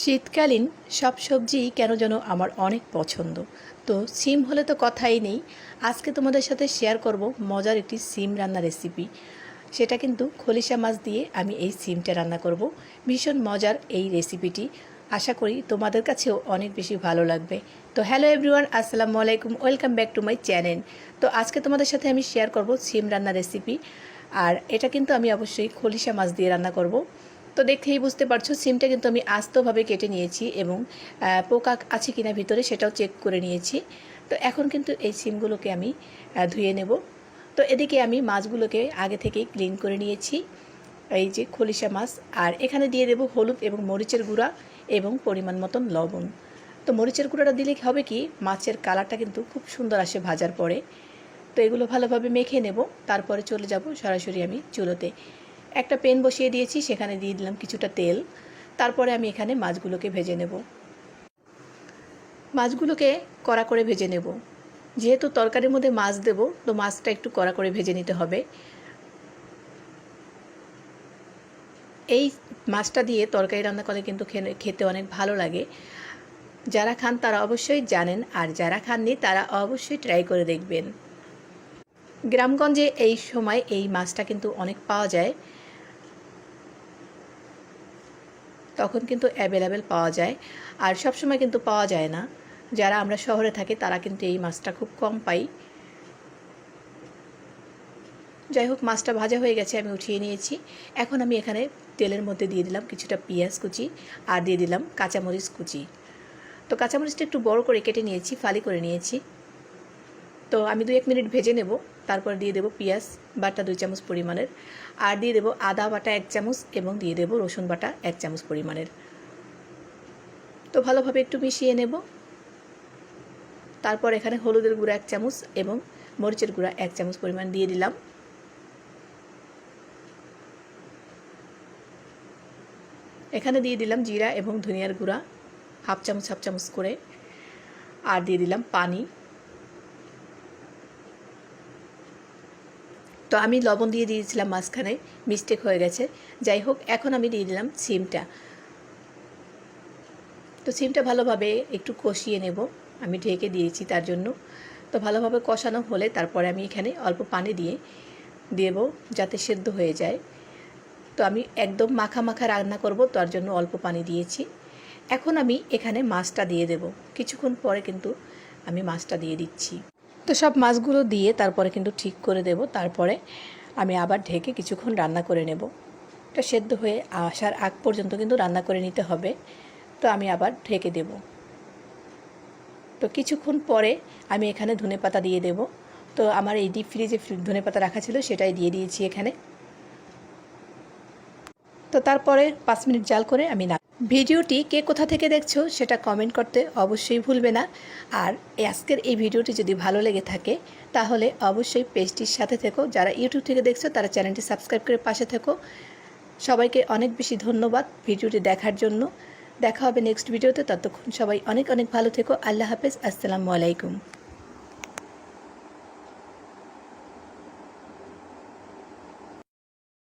শীতকালীন সব সবজিই কেন যেন আমার অনেক পছন্দ। তো সিম হলে তো কথাই নেই। আজকে তোমাদের সাথে শেয়ার করব মজার একটি সিম রান্না রেসিপি সেটা কিন্তু খলিশা মাছ দিয়ে আমি এই সিমটা রান্না করব। ভীষণ মজার এই রেসিপিটি আশা করি তোমাদের কাছেও অনেক বেশি ভালো লাগবে। তো হ্যালো এভরিওয়ান আসসালামু আলাইকুম welcome back to my channel তো আজকে তোমাদের সাথে আমি শেয়ার করব সিম রান্না রেসিপি আর এটা কিন্তু আমি অবশ্যই খলিশা মাছ দিয়ে রান্না করব। তো দেখেই বুঝতে পারছ, সিমটা কিন্তু আমি আস্তভাবে কেটে নিয়েছি এবং পোকা আছে কিনা ভিতরে সেটাও চেক করে নিয়েছি। তো এখন কিন্তু এই সিমগুলোকে আমি ধুয়ে নেব। তো এদিকে আমি মাছগুলোকে আগে থেকেই ক্লিন করে নিয়েছি। এই যে খলিশা মাছ, আর এখানে দিয়ে দেব হলুদ এবং মরিচের গুঁড়া এবং পরিমাণ মতন লবণ। তো মরিচের গুঁড়াটা দিলে হবে কি, মাছের কালারটা কিন্তু খুব সুন্দর আসে ভাজার পরে। তো এগুলো ভালোভাবে মেখে নেব, তারপরে চলে যাব সরাসরি আমি চুলোতে। একটা পেন বসিয়ে দিয়েছি, সেখানে দিয়ে দিলাম কিছুটা তেল। তারপরে আমি এখানে মাছগুলোকে ভেজে নেব। মাছগুলোকে কড়া করে ভেজে নেব। যেহেতু তরকারির মধ্যে মাছ দেব, তো মাছটা একটু কড়া করে ভেজে নিতে হবে। এই মাছটা দিয়ে তরকারি রান্না করলে কিন্তু খেতে অনেক ভালো লাগে। যারা খান তারা অবশ্যই জানেন, আর যারা খাননি তারা অবশ্যই ট্রাই করে দেখবেন। গ্রামগঞ্জে এই সময় এই মাছটা কিন্তু অনেক পাওয়া যায়। তখন কিন্তু অ্যাভেলেবেল পাওয়া যায়। আর সব সময় কিন্তু পাওয়া যায় না। যারা আমরা শহরে থাকি, তারা কিন্তু এই মাছটা খুব কম পাই। যাই হোক, মাছটা ভাজা হয়ে গেছে, আমি উঠিয়ে নিয়েছি। এখন আমি এখানে তেলের মধ্যে দিয়ে দিলাম কিছুটা পেঁয়াজ কুচি আর দিয়ে দিলাম কাঁচামরিচ কুচি। তো কাঁচামরিচটা একটু বড় করে কেটে নিয়েছি, ফালি করে নিয়েছি। তো আমি দু এক মিনিট ভেজে নেব, তারপর দিয়ে দেবো পেঁয়াজ বাটা দুই চামচ পরিমাণের, আর দিয়ে দেবো আদা বাটা এক চামচ এবং দিয়ে দেবো রসুন বাটা এক চামচ পরিমাণের। তো ভালোভাবে একটু মিশিয়ে নেব। তারপর এখানে হলুদের গুঁড়া এক চামচ এবং মরিচের গুঁড়া এক চামচ পরিমাণ দিয়ে দিলাম। এখানে দিয়ে দিলাম জিরা এবং ধনিয়ার গুঁড়া, হাফ চামচ হাফ চামচ করে, আর দিয়ে দিলাম পানি। তো আমি লবণ দিয়ে দিয়েছিলাম মাঝখানে মিস্টেক হয়ে গেছে। যাই হোক, এখন আমি দিয়ে দিলাম সিমটা। তো সিমটা ভালোভাবে একটু কষিয়ে নেব। আমি ঢেকে দিয়েছি তার জন্য। তো ভালোভাবে কষানো হলে তারপরে আমি এখানে অল্প পানি দিয়ে দেব যাতে সেদ্ধ হয়ে যায়। তো আমি একদম মাখা মাখা রান্না করব, তার জন্য অল্প পানি দিয়েছি। এখন আমি এখানে মাছটা দিয়ে দেব। কিছুক্ষণ পরে কিন্তু আমি মাছটা দিয়ে দিচ্ছি। তো সব মাছগুলো দিয়ে তারপরে কিন্তু ঠিক করে দেব। তারপরে আমি আবার ঢেকে কিছুক্ষণ রান্না করে নেব। এটা সেদ্ধ হয়ে আসার আগ পর্যন্ত কিন্তু রান্না করে নিতে হবে। তো আমি আবার ঢেকে দেব। তো কিছুক্ষণ পরে আমি এখানে ধনে পাতা দিয়ে দেব। তো আমার এই ডিপ ফ্রিজে ধনে পাতা রাখা ছিল, সেটাই দিয়ে দিয়েছি এখানে। তো তারপরে পাঁচ মিনিট জাল করে আমি ভিডিওটি কে কোথা থেকে দেখছ সেটা কমেন্ট করতে অবশ্যই ভুলবে না। আর আজকের এই ভিডিওটি যদি ভালো লেগে থাকে, তাহলে অবশ্যই পেজটির সাথে থেকো। যারা ইউটিউব থেকে দেখছ, তারা চ্যানেলটি সাবস্ক্রাইব করে পাশে থেকো। সবাইকে অনেক বেশি ধন্যবাদ ভিডিওটি দেখার জন্য। দেখা হবে নেক্সট ভিডিওতে ততক্ষণ সবাই অনেক অনেক ভালো থেকো। আল্লাহ হাফেজ। আসসালামু আলাইকুম।